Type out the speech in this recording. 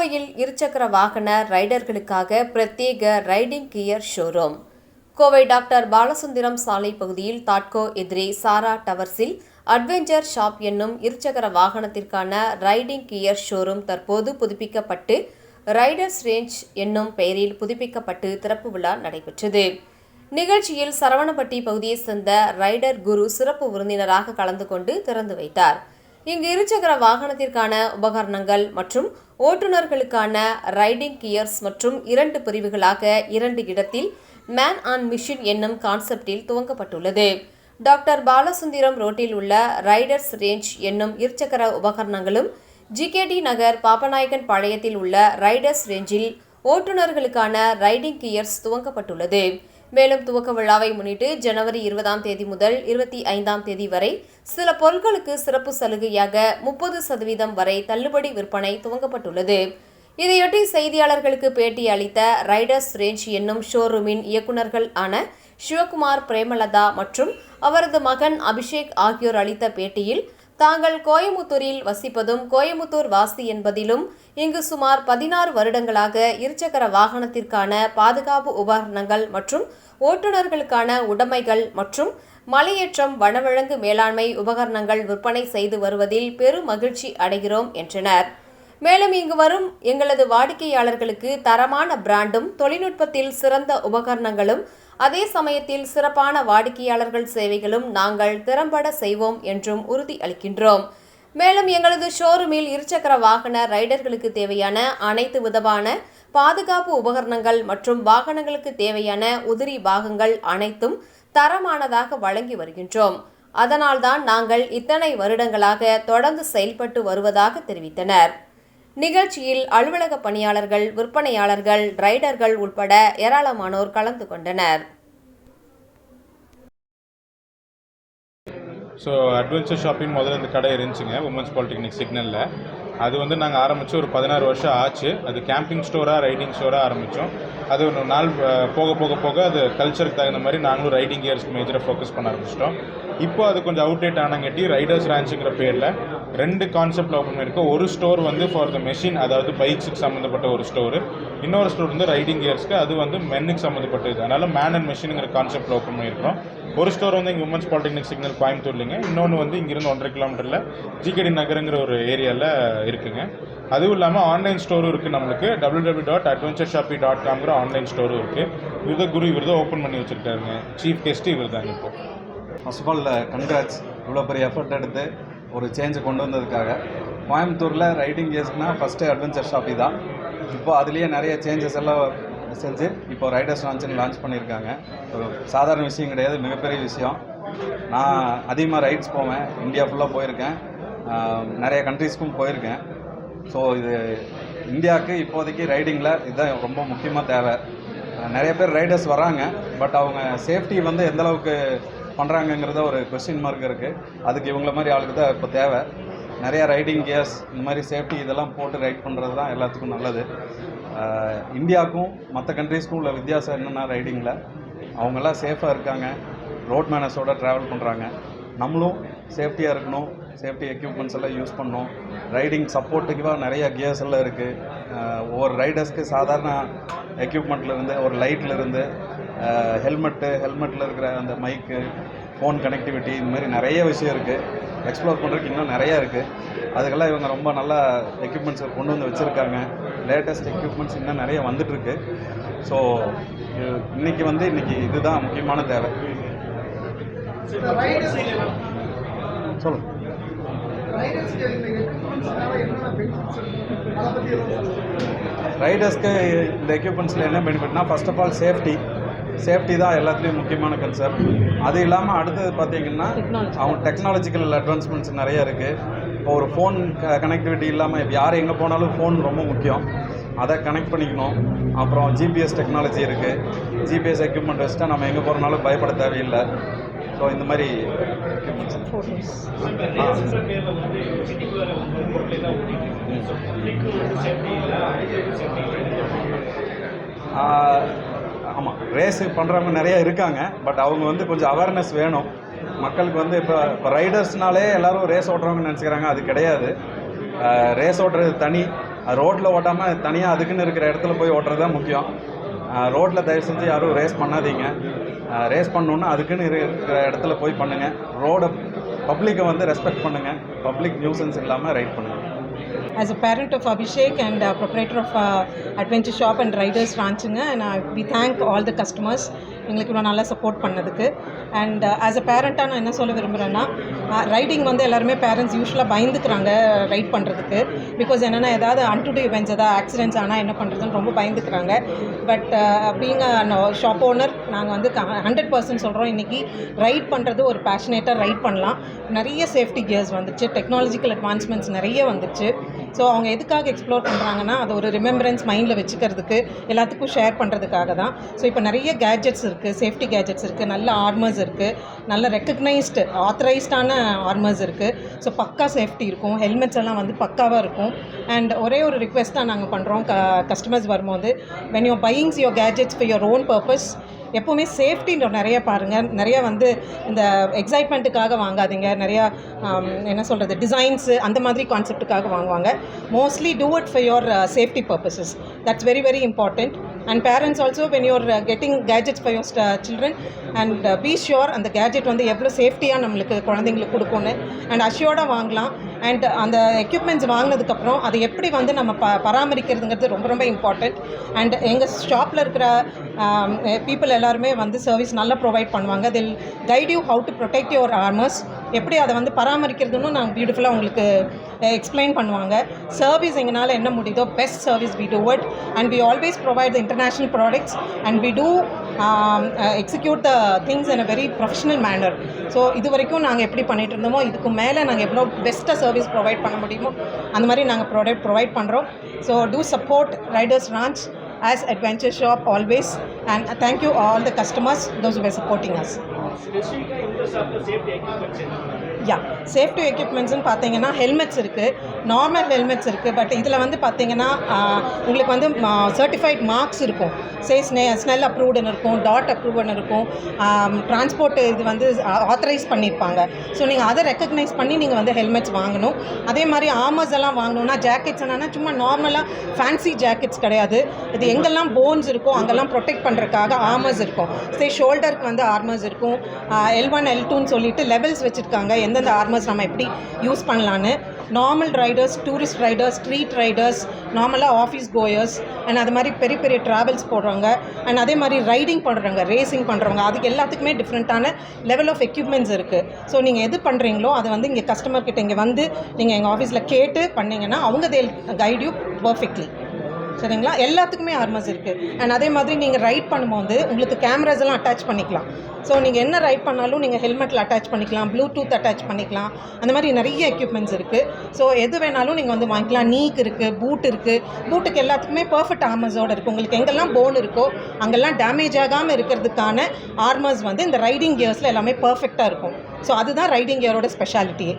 கோவையில் இருசக்கர வாகன ரைடர்களுக்காக பிரத்யேக riding gear showroom. Kovai doctor Balasundaram சாலை பகுதியில் தாட்கோ எதிரே சாரா டவர்ஸில் அட்வென்ச்சர் ஷாப் என்னும் இருசக்கர வாகனத்திற்கான ரைடிங் கியர் ஷோரூம் தற்போது புதுப்பிக்கப்பட்டு ரைடர்ஸ் ரேஞ்ச் என்னும் பெயரில் புதுப்பிக்கப்பட்டு திறப்பு விழா நடைபெற்றது. நிகழ்ச்சியில் சரவணப்பட்டி பகுதியைச் சேர்ந்த ரைடர் குரு சிறப்பு விருந்தினராக கலந்து கொண்டு திறந்து வைத்தார். இங்கு இருசக்கர வாகனத்திற்கான உபகரணங்கள் மற்றும் ஓட்டுநர்களுக்கான ரைடிங் கியர்ஸ் மற்றும் இரண்டு பிரிவுகளாக இரண்டு இடத்தில் மேன் ஆன் மிஷின் என்னும் கான்செப்டில் துவங்கப்பட்டுள்ளது. டாக்டர் பாலசுந்தரம் ரோட்டில் உள்ள ரைடர்ஸ் ரேஞ்ச் என்னும் இருசக்கர உபகரணங்களும் ஜிகேடி நகர் பாப்பநாயக்கன் பாளையத்தில் உள்ள ரைடர்ஸ் ரேஞ்சில் ஓட்டுநர்களுக்கான ரைடிங் கியர்ஸ் துவங்கப்பட்டுள்ளது. மேலும் துவக்க விழாவை முன்னிட்டு ஜனவரி இருபதாம் தேதி முதல் இருபத்தி ஐந்தாம் தேதி வரை சில பொருட்களுக்கு சிறப்பு சலுகையாக முப்பது சதவீதம் வரை தள்ளுபடி விற்பனை துவங்கப்பட்டுள்ளது. இதையொட்டி செய்தியாளர்களுக்கு பேட்டி அளித்த ரைடர்ஸ் ரேஞ்ச் என்னும் ஷோரூமின் இயக்குநர்கள் ஆன சிவகுமார் பிரேமலதா மற்றும் அவரது மகன் அபிஷேக் ஆகியோர் அளித்த பேட்டியில் தாங்கள் கோயமுத்தூரில் வசிப்பதும் கோயமுத்தூர் வாசி என்பதிலும் இங்கு சுமார் பதினாறு வருடங்களாக இருசக்கர வாகனத்திற்கான பாதுகாப்பு உபகரணங்கள் மற்றும் ஓட்டுநர்களுக்கான உடைமைகள் மற்றும் மலையேற்றம் வனவிலங்கு மேலாண்மை உபகரணங்கள் விற்பனை செய்து வருவதில் பெரும் மகிழ்ச்சி அடைகிறோம் என்றனர். மேலும் இங்கு வரும் எங்களது வாடிக்கையாளர்களுக்கு தரமான பிராண்டும் தொழில்நுட்பத்தில் சிறந்த உபகரணங்களும் அதே சமயத்தில் சிறப்பான வாடிக்கையாளர்கள் சேவைகளும் நாங்கள் திறம்பட செய்வோம் என்றும் உறுதி அளிக்கின்றோம். மேலும் எங்களது ஷோரூமில் இருசக்கர வாகன ரைடர்களுக்கு தேவையான அனைத்து விதமான பாதுகாப்பு உபகரணங்கள் மற்றும் வாகனங்களுக்கு தேவையான உதிரி பாகங்கள் அனைத்தும் தரமானதாக வழங்கி வருகின்றோம். அதனால்தான் நாங்கள் இத்தனை வருடங்களாக தொடர்ந்து செயல்பட்டு வருவதாக தெரிவித்தனர். நிகழ்ச்சியில் அலுவலக பணியாளர்கள் விற்பனையாளர்கள் ரைடர்கள் உட்பட ஏராளமானோர் கலந்து கொண்டனர். ஸோ அட்வென்ச்சர் ஷாப்பிங் முதல்ல இந்த கடை இருந்துச்சுங்க உமன்ஸ் பாலிடெக்னிக் சிக்னலில் அது வந்து நாங்கள் ஆரம்பித்து ஒரு பதினாறு வருஷம் ஆச்சு. அது கேம்பிங் ஸ்டோராக ரைடிங் ஸ்டோராக ஆரம்பித்தோம் அது ஒரு நாள் போக போக போக அது கல்ச்சருக்கு தகுந்த மாதிரி நாங்களும் ரைடிங் கியர்ஸ் மேஜராக ஃபோக்கஸ் பண்ண ஆரம்பிச்சிட்டோம். இப்போ அது கொஞ்சம் அவுடேட் ஆனங்காட்டி ரைடர்ஸ் ரேஞ்சுங்கிற பேரில் ரெண்டு கான்செப்டில் ஓப்பன் பண்ணியிருக்கோம் ஒரு ஸ்டோர் வந்து ஃபார் த மெஷின் அதாவது பைக்ஸுக்கு சம்மந்தப்பட்ட ஒரு ஸ்டோரு இன்னொரு ஸ்டோர் வந்து ரைடிங் கியர்ஸ்க்கு அது வந்து மென்னுக்கு சம்மந்தப்பட்டது. அதனால் மேன் அண்ட் மெஷினுங்கிற கான்செப்டில் ஓப்பன் பண்ணியிருக்கோம் ஒரு ஸ்டோர் வந்து இங்கே உமன்ஸ் பாலிடெக்னிக் சிக்னல் கோயம்புத்தூர்லிங்க. இன்னொன்று வந்து இங்கேருந்து ஒன்றரை கிலோமீட்டரில் ஜிகேடி நகருங்கிற ஒரு ஏரியாவில் இருக்குங்க. அதுவும் இல்லாமல் ஆன்லைன் ஸ்டோரும் இருக்குது நம்மளுக்கு. W W dot adventure shoppe dot காம்ங்கிற online ஸ்டோரும் இருக்குது இவர் தான் குரு இவர் தான் ஓப்பன் பண்ணி வச்சுருக்காருங்க. சீஃப் கெஸ்ட்டு இவர் தாங்க இப்போ. ஃபர்ஸ்ட் ஆஃப் ஆல் கங்க்ராட்ஸ் இவ்வளோ பெரிய எஃபர்ட் எடுத்து ஒரு சேஞ்சை கொண்டு வந்ததுக்காக. கோயம்புத்தூரில் ரைடிங் கேஸ்க்குனா ஃபஸ்ட்டு அட்வென்ச்சர் ஷாப்பி தான் இப்போ அதுலேயே நிறைய சேஞ்சஸ் எல்லாம் செஞ்சு இப்போ ரைடர்ஸ் லான்ச்சுன்னு லான்ச் பண்ணியிருக்காங்க. ஒரு சாதாரண விஷயம் கிடையாது மிகப்பெரிய விஷயம். நான் அதிகமாக ரைட்ஸ் போவேன். இந்தியா ஃபுல்லாக போயிருக்கேன். நிறைய கண்ட்ரீஸ்க்கும் போயிருக்கேன். ஸோ இது இந்தியாவுக்கு இப்போதைக்கு ரைடிங்கில் இதுதான் ரொம்ப முக்கியமாக தேவை. நிறைய பேர் ரைடர்ஸ் வராங்க பட் அவங்க சேஃப்டி வந்து எந்தளவுக்கு பண்ணுறாங்கங்கிறத ஒரு கொஸ்டின் மார்க் இருக்குது அதுக்கு இவங்கள மாதிரி ஆளுக்கு தான் இப்போ தேவை. நிறையா ரைடிங் கியர்ஸ் இந்த மாதிரி சேஃப்டி இதெல்லாம் போட்டு ரைட் பண்ணுறது தான் எல்லாத்துக்கும் நல்லது. இந்தியாவுக்கும் மற்ற கண்ட்ரீஸ்க்கும் உள்ள வித்தியாசம் என்னென்னா ரைடிங்கில் அவங்கெல்லாம் சேஃபாக இருக்காங்க. ரோட் மேனஸோட ட்ராவல் பண்ணுறாங்க நம்மளும் சேஃப்டியாக இருக்கணும். சேஃப்டி எக்யூப்மெண்ட்ஸ் எல்லாம் யூஸ் பண்ணணும். ரைடிங் சப்போர்ட்டுக்காக நிறைய கியர்ஸ் எல்லாம் இருக்குது ஒவ்வொரு ரைடர்ஸ்க்கு சாதாரண எக்யூப்மெண்ட்லேருந்து ஒரு லைட்லேருந்து ஹெல்மெட்டு ஹெல்மெட்டில் இருக்கிற அந்த மைக்கு ஃபோன் கனெக்டிவிட்டி இந்த மாதிரி நிறைய விஷயம் இருக்குது எக்ஸ்ப்ளோர் பண்ணுறதுக்கு இன்னும் நிறைய இருக்குது அதுக்கெல்லாம் இவங்க ரொம்ப நல்லா எக்யூப்மெண்ட்ஸ் கொண்டு வந்து வச்சுருக்காங்க. லேட்டஸ்ட் எக்யூப்மெண்ட்ஸ் இன்னும் நிறைய வந்துட்டுருக்கு ஸோ இன்றைக்கி வந்து இன்றைக்கி இதுதான் முக்கியமான தேவை. சொல்லுங்கள் ரைடர்ஸ்க்கு இந்த எக்யூப்மெண்ட்ஸில் என்ன பெனிஃபிட்னா first of all safety safety தான் எல்லாத்துலேயும் முக்கியமான கன்சர்ன் அது இல்லாமல் அடுத்தது பார்த்தீங்கன்னா அவங்க டெக்னாலஜிக்கல் அட்வான்ஸ்மெண்ட்ஸ் நிறைய இருக்குது இப்போ ஒரு ஃபோன் கனெக்டிவிட்டி இல்லாமல் இப்போ யார் எங்கே போனாலும் ஃபோன் ரொம்ப முக்கியம். அதை கனெக்ட் பண்ணிக்கணும். அப்புறம் ஜிபிஎஸ் டெக்னாலஜி இருக்குது ஜிபிஎஸ் எக்யூப்மெண்ட் வச்சுட்டா நம்ம எங்கே போகிறனாலும் பயப்பட தேவையில்லை. ஸோ இந்த மாதிரி equipments. ஆமாம் ரேஸு பண்ணுறவங்க நிறைய இருக்காங்க பட் அவங்க வந்து கொஞ்சம் அவேர்னஸ் வேணும். மக்களுக்கு வந்து இப்போ இப்போ ரைடர்ஸ்னாலே எல்லாரும் ரேஸ் ஓட்டுறவங்க நினச்சிக்கிறாங்க அது கிடையாது. ரேஸ் ஓட்டுறது தனி. ரோட்டில் ஓட்டாமல் தனியாக அதுக்குன்னு இருக்கிற இடத்துல போய் ஓட்டுறது தான் முக்கியம். ரோட்டில் தயவு செஞ்சு யாரும் ரேஸ் பண்ணாதீங்க. ரேஸ் பண்ணணுன்னா அதுக்குன்னு இரு- இருக்கிற இடத்துல போய் பண்ணுங்கள் ரோடை பப்ளிக்கை வந்து ரெஸ்பெக்ட் பண்ணுங்கள் பப்ளிக் நியூசன்ஸ் இல்லாமல் ரைட் பண்ணுங்கள் as a parent of Abhishek and proprietor of uh, Adventure Shop and Riders Ranchuங்க and we thank all the customers எங்களுக்கு இவ்வளோ நல்லா சப்போர்ட் பண்ணதுக்கு. அண்ட் ஆஸ் அ பேரண்ட்டாக நான் என்ன சொல்ல விரும்புகிறேன்னா ரைடிங் வந்து எல்லாருமே பேரண்ட்ஸ் யூஸ்வலாக பயந்துக்கிறாங்க ரைட் பண்ணுறதுக்கு பிகாஸ் என்னென்னா ஏதாவது அன்டுடே இவெண்ட்ஸ் ஏதாவது ஆக்சிடென்ட்ஸ் ஆனால் என்ன பண்ணுறதுன்னு ரொம்ப பயந்துக்கிறாங்க. பட் பீங் ஷாப் ஓனர் நாங்கள் வந்து ஹண்ட்ரட் பர்சன்ட் சொல்கிறோம் இன்றைக்கி ரைட் பண்ணுறது ஒரு பேஷனேட்டாக ரைட் பண்ணலாம். நிறைய சேஃப்டி கியர்ஸ் வந்துச்சு. டெக்னாலஜிக்கல் அட்வான்ஸ்மெண்ட்ஸ் நிறைய வந்துச்சு. ஸோ அவங்க எதுக்காக எக்ஸ்ப்ளோர் பண்ணுறாங்கன்னா அது ஒரு ரிமெம்பரன்ஸ் மைண்டில் வச்சுக்கிறதுக்கு எல்லாத்துக்கும் ஷேர் பண்ணுறதுக்காக தான். ஸோ இப்போ நிறைய கேஜெட்ஸ் இருக்குது சேஃப்டி கேஜெட்ஸ் இருக்குது நல்ல ஆர்மர்ஸ் இருக்குது நல்ல ரெக்கக்னைஸ்டு ஆத்தரைஸ்டான ஆர்மர்ஸ் இருக்குது ஸோ பக்கா சேஃப்டி இருக்கும் ஹெல்மெட்ஸ் எல்லாம் வந்து பக்காவாக இருக்கும். அண்ட் ஒரே ஒரு ரிக்வெஸ்ட்டாக நாங்கள் பண்ணுறோம் க கஸ்டமர்ஸ் வரும்போது when you buyings your gadgets for your own purpose எப்போவுமே சேஃப்டின்ற நிறைய பாருங்கள் நிறைய வந்து இந்த எக்ஸைட்மெண்ட்டுக்காக வாங்காதீங்க. நிறையா என்ன சொல்கிறது டிசைன்ஸு அந்த மாதிரி கான்செப்ட்டுக்காக வாங்குவாங்க. Mostly do it for your safety purposes that's very very important and parents also when you're getting gadgets for your children and be sure அந்த கேஜெட் வந்து எவ்வளோ சேஃப்டியாக நம்மளுக்கு குழந்தைங்களுக்கு கொடுக்கணும் அண்ட் அஷ்யோர்டாக வாங்கலாம். அண்ட் அந்த எக்யூப்மெண்ட்ஸ் வாங்கினதுக்கப்புறம் அதை எப்படி வந்து நம்ம ப பராமரிக்கிறதுங்கிறது ரொம்ப ரொம்ப இம்பார்ட்டண்ட் அண்ட் எங்கள் ஷாப்பில் இருக்கிற um, பீப்புள் எல்லாருமே வந்து சர்வீஸ் நல்லா ப்ரொவைட் பண்ணுவாங்க. They'll guide you how to protect your armours எப்படி அதை வந்து பராமரிக்கிறதுன்னு நாங்கள் பியூட்டிஃபுல்லாக உங்களுக்கு எக்ஸ்பிளைன் பண்ணுவாங்க. சர்வீஸ் எங்களால் என்ன முடியுதோ best service we do it and we always provide the international products and we do execute the things in a very professional manner so இது வரைக்கும் நாங்கள் எப்படி பண்ணிகிட்டு இருந்தோமோ இதுக்கு மேலே நாங்கள் எவ்வளோ பெஸ்ட்டாக சர்வீஸ் ப்ரொவைட் பண்ண முடியுமோ அந்த மாதிரி நாங்கள் ப்ராடக்ட் ப்ரொவைட் பண்ணுறோம் so to support riders ranch as adventure shop always. And thank you all the customers those who were supporting us. Safety safe है யா சேஃப்டி எக்யூப்மெண்ட்ஸ்னு பார்த்தீங்கன்னா ஹெல்மெட்ஸ் இருக்குது நார்மல் ஹெல்மெட்ஸ் இருக்குது பட் இதில் வந்து பார்த்தீங்கன்னா உங்களுக்கு வந்து சர்டிஃபைட் மார்க்ஸ் இருக்கும். சே ஸ்னே ஸ்னெல் அப்ரூவ்டுன்னு இருக்கும் டாட் அப்ரூவ்டுன்னு இருக்கும். டிரான்ஸ்போர்ட் இது வந்து ஆத்தரைஸ் பண்ணியிருப்பாங்க ஸோ நீங்கள் அதை ரெக்கக்னைஸ் பண்ணி நீங்கள் வந்து ஹெல்மெட்ஸ் வாங்கணும். அதே மாதிரி ஆமர்ஸ் எல்லாம் வாங்கணும்னா ஜாக்கெட்ஸ் என்னன்னா சும்மா நார்மலாக ஃபேன்சி ஜாக்கெட்ஸ் கிடையாது. இது எங்கெல்லாம் போன்ஸ் இருக்கோ அங்கெல்லாம் ப்ரொடெக்ட் பண்ணுறதுக்காக ஆர்மர்ஸ் இருக்கும். சே ஷோல்டருக்கு வந்து ஆர்மர்ஸ் இருக்கும். எல் ஒன் எல் டூன்னு சொல்லிட்டு லெவல்ஸ் வச்சுருக்காங்க. எந்தெந்த ஆர்மர்ஸ் நம்ம எப்படி யூஸ் பண்ணலான்னு normal riders tourist riders street riders நார்மலாக ஆஃபீஸ் கோயர்ஸ் அண்ட் அது மாதிரி பெரிய பெரிய ட்ராவல்ஸ் போடுறவங்க அண்ட் அதே மாதிரி ரைடிங் பண்ணுறவங்க ரேசிங் பண்ணுறவங்க அதுக்கு எல்லாத்துக்குமே டிஃப்ரெண்ட்டான லெவல் ஆஃப் எக்யூப்மெண்ட்ஸ் இருக்குது ஸோ நீங்கள் எது பண்ணுறீங்களோ அதை வந்து இங்கே கஸ்டமர் கிட்ட இங்கே வந்து நீங்கள் எங்கள் ஆஃபீஸில் கேட்டு பண்ணிங்கன்னா அவங்க தேல் கைட் யூ பர்ஃபெக்ட்லி சரிங்களா? எல்லாத்துக்குமே ஆர்மஸ் இருக்குது அண்ட் அதே மாதிரி நீங்கள் ரைட் பண்ணும்போது உங்களுக்கு கேமராஸ் எல்லாம் அட்டாச் பண்ணிக்கலாம். ஸோ நீங்கள் என்ன ரைட் பண்ணாலும் நீங்கள் ஹெல்மெட்டில் அட்டாச் பண்ணிக்கலாம் ப்ளூடூத் அட்டாச் பண்ணிக்கலாம். அந்த மாதிரி நிறைய எக்யூப்மெண்ட்ஸ் இருக்குது ஸோ எது வேணாலும் நீங்கள் வந்து வாங்கிக்கலாம். நீக் இருக்குது பூட் இருக்குது பூட்டுக்கு எல்லாத்துக்குமே பர்ஃபெக்ட் ஆர்மஸோடு இருக்குது உங்களுக்கு எங்கெல்லாம் போன் இருக்கோ அங்கெல்லாம் டேமேஜ் ஆகாமல் இருக்கிறதுக்கான ஆர்மஸ் வந்து இந்த ரைடிங் கியர்ஸில் எல்லாமே பர்ஃபெக்டாக இருக்கும். ஸோ அதுதான் ரைடிங் கியரோட ஸ்பெஷாலிட்டியே